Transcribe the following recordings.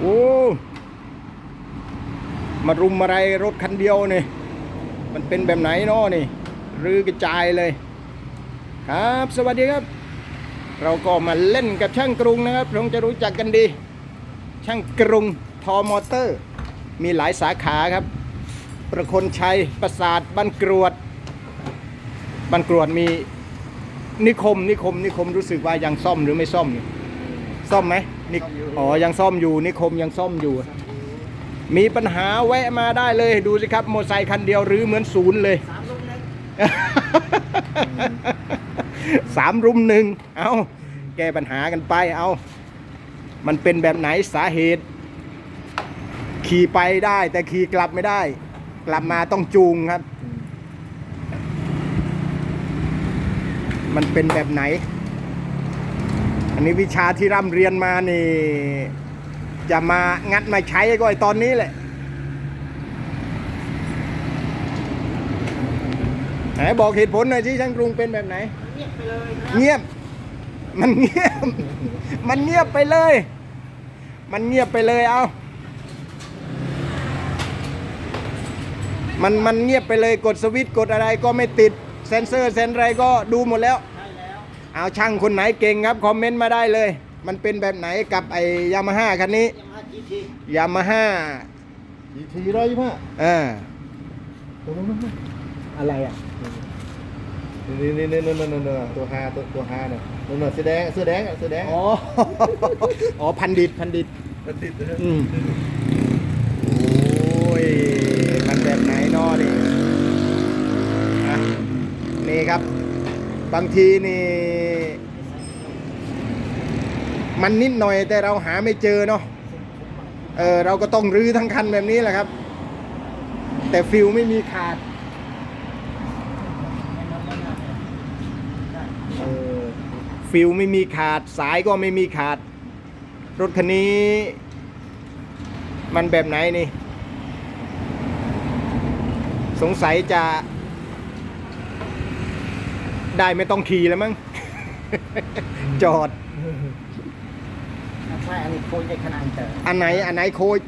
โอ้มารุมอะไรรถคันเดียวนี่ มันเป็นแบบไหนเนาะนี่รื้อกระจายเลย ครับ สวัสดีครับ เราก็มาเล่นกับช่างกรุงนะครับคงจะรู้จักกันดี ช่างกรุงทอมอเตอร์ มีหลายสาขาครับ ประคนชัยประสาทบ้านกรวดบ้านกรวดมีนิคมนิคมนิคมรู้สึกว่ายังซ่อมหรือไม่ซ่อมอยู่ ซ่อมไหมนิอ๋อยังซ่อมอยู่นิคมยังซ่อมอยู่ มีปัญหาแวะมาได้เลยดูสิครับมอเตอร์ไซค์คันเดียวหรือเหมือนศูนย์เลยสามลูกนึงสามรุมหนึ่งเอาแก้ปัญหากันไปเอามันเป็นแบบไหนสาเหตุ ขี่ไปได้ แต่ขี่กลับไม่ได้ กลับมาต้องจูงครับ มันเป็นแบบไหน อันนี้วิชาที่ร่ำเรียนมานี่ จะมางัดมาใช้ก็ไอตอนนี้แหละไหนบอกเหตุผลหน่อยที่ช่างกรุงเป็นแบบไหน เงียบไปเลยนะเงียบ มันเงียบ มันเงียบไปเลย มันเงียบไปเลยเอามันมันเงียบไปเลยกดสวิตช์กดอะไรก็ไม่ติดเซนเซอร์เซนอะไรก็ดูหมดแล้วใช่แล้ว เอาช่างคนไหนเก่งครับ คอมเมนต์มาได้เลย มันเป็นแบบไหนกับไอ้ยามาฮ่าคันนี้ยังมาจีทียามาฮ่าอีทีร้อยยี่ห้าเออตรงนู้นนู้นนู้นอะไรอะนี่นี่นี่นี่นี่นี่ตัวฮาตัวตัวฮาเนี่ยนู่นน่ะเสื้อแดงเสื้อแดงอะเสื้อแดงอ๋ออ๋อพันดิตพันดิตมันติดนะอืมโอ้ยมันแบบไหนนอนี่อะนี่ครับ บางทีนี่ มันนิดหน่อยแต่เราหาไม่เจอเนาะเออเราก็ต้องรื้อทั้งคันแบบนี้แหละครับ แต่ฟิลไม่มีขาดเออฟิลไม่มีขาดสายก็ไม่มีขาด รถคันนี้ มันแบบไหนนี่ สงสัยจะ ได้ไม่ต้องขี่แล้วมั้งจอด ใช่อันนี้โคตรใหญ่ขนาดเตอร์อันไหนอันไหนโคย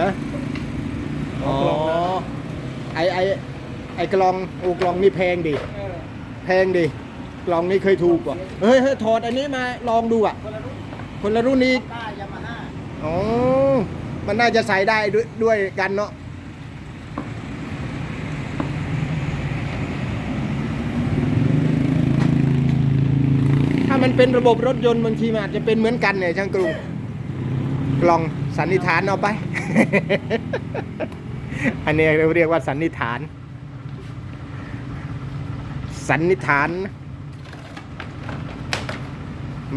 ฮะอ๋อไอไอไอกลองโอ้กลองนี่แพงดิเออแพงดิกลองนี้เคยถูกกว่าเฮ้ยเฮ้ยถอดอันนี้มาลองดูอะ คนละรุ่นคนละรุ่นนี้ต้ายามาฮ่าอ๋อมันน่าจะใส่ได้ด้วยด้วยกันเนาะ มันเป็นระบบรถยนต์บางทีมันอาจจะเป็นเหมือนกันเนี่ยช่างกรุงกลองสันนิษฐานเอาไป อันนี้เราเรียกว่าสันนิษฐาน สันนิษฐาน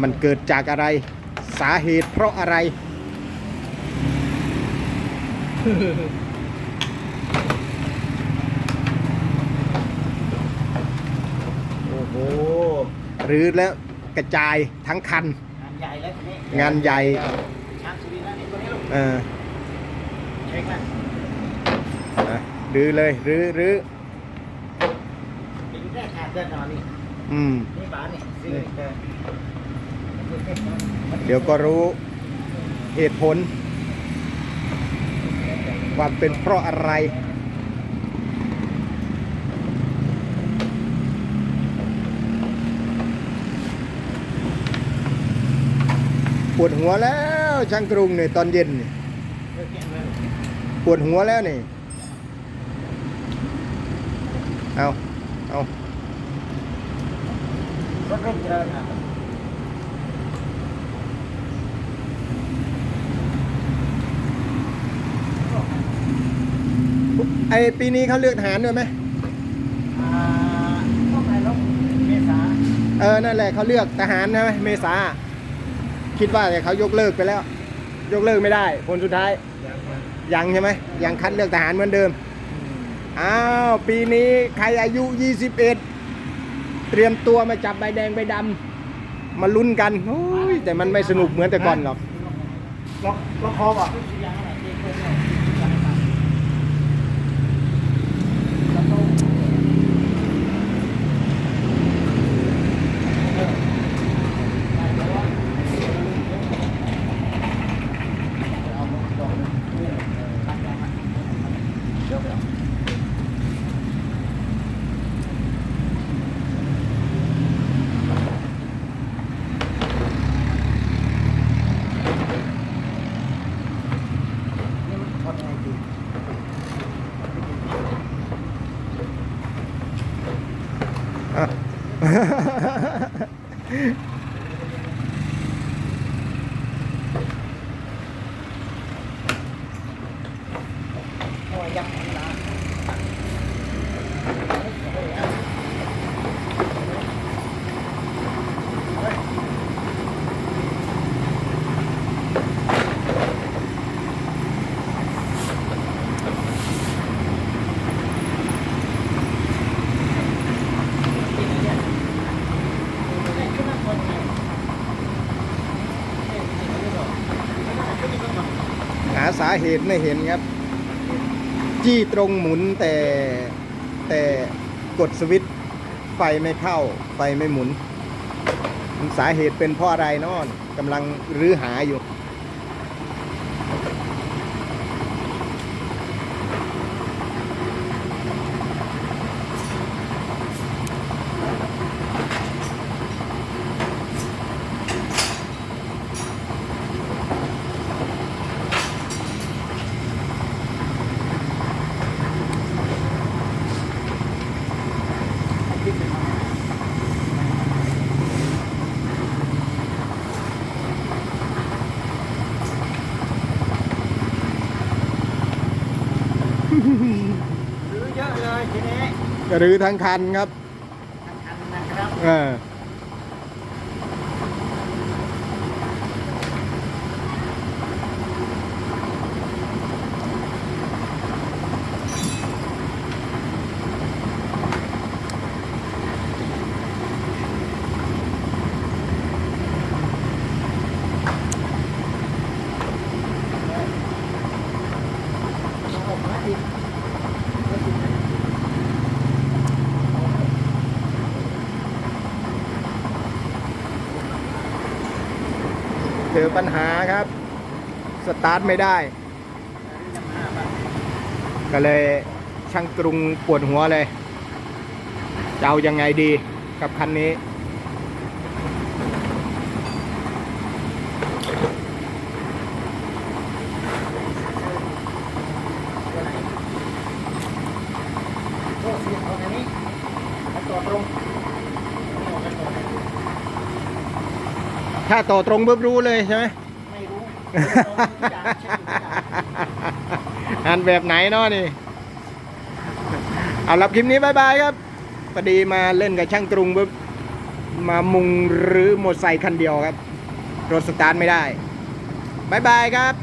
มันเกิดจากอะไร สาเหตุเพราะอะไร โอ้โห หรือแล้ว กระจายทั้งคัน งานใหญ่แล้วทีนี้งานใหญ่ช้างสุรินทร์แล้วนี่ตัวนี้ลูกเออเช็คนะอะรื้อเลยรื้อรื้อเป็นแรกขาดเดินนอนนี่อืม นี่บ้านนี่ซื้อเดินเดี๋ยวก็รู้เหตุผลว่าเป็นเพราะอะไร วดหัวแล้วช่างกรุงเนี่ยตอนเย็นเนี่ยเลิกแกะเลยปวดหัวแล้วนี่ เอาเอารถเริ่มเจริญอะไอปีนี้เขาเลือกทหารด้วยไหมอ่าเข้าไปแล้วเมษาเออ นั่นแหละเขาเลือกทหารใช่ไหมเมษา คิดว่าแต่เขายกเลิกไปแล้ว ยกเลิกไม่ได้ผลสุดท้าย ยังใช่ไหมยังคัดเลือกทหารเหมือนเดิมอ้าวปีนี้ใครอายุ 21 เตรียมตัวมาจับใบแดงใบดำมาลุ้นกันโอ้ยแต่มันไม่สนุกเหมือนแต่ก่อนหรอก ล็อกล็อกคอป่ะ ハハハハ! สาเหตุไม่เห็นครับ จี้ตรงหมุนแต่แต่กดสวิตช์ไฟไม่เข้า ไฟไม่หมุน สาเหตุเป็นเพราะอะไรนอนกำลังรื้อหาอยู่ รือเยอะเลยทีนี้รื้อทั้งคันครับ ทันนะครับ เออ เจอปัญหาครับ สตาร์ทไม่ได้ ก็เลยช่างกรุงปวดหัวเลยจะเอายังไงดีกับคันนี้ โอ้เสียงเอาอันนี้มาต่อตรงนี่ออกกันต่อตรง ถ้าต่อตรงปุ๊บรู้เลยใช่ไหมไม่รู้อ่านแบบไหนเนาะนี่ เอาลับคลิปนี้บายบายครับพอดีมาเล่นกับช่างกรุงปุ๊บมามุงหรือมอเตอร์ไซค์คันเดียวครับ รถสตาร์ทไม่ได้บายบายครับ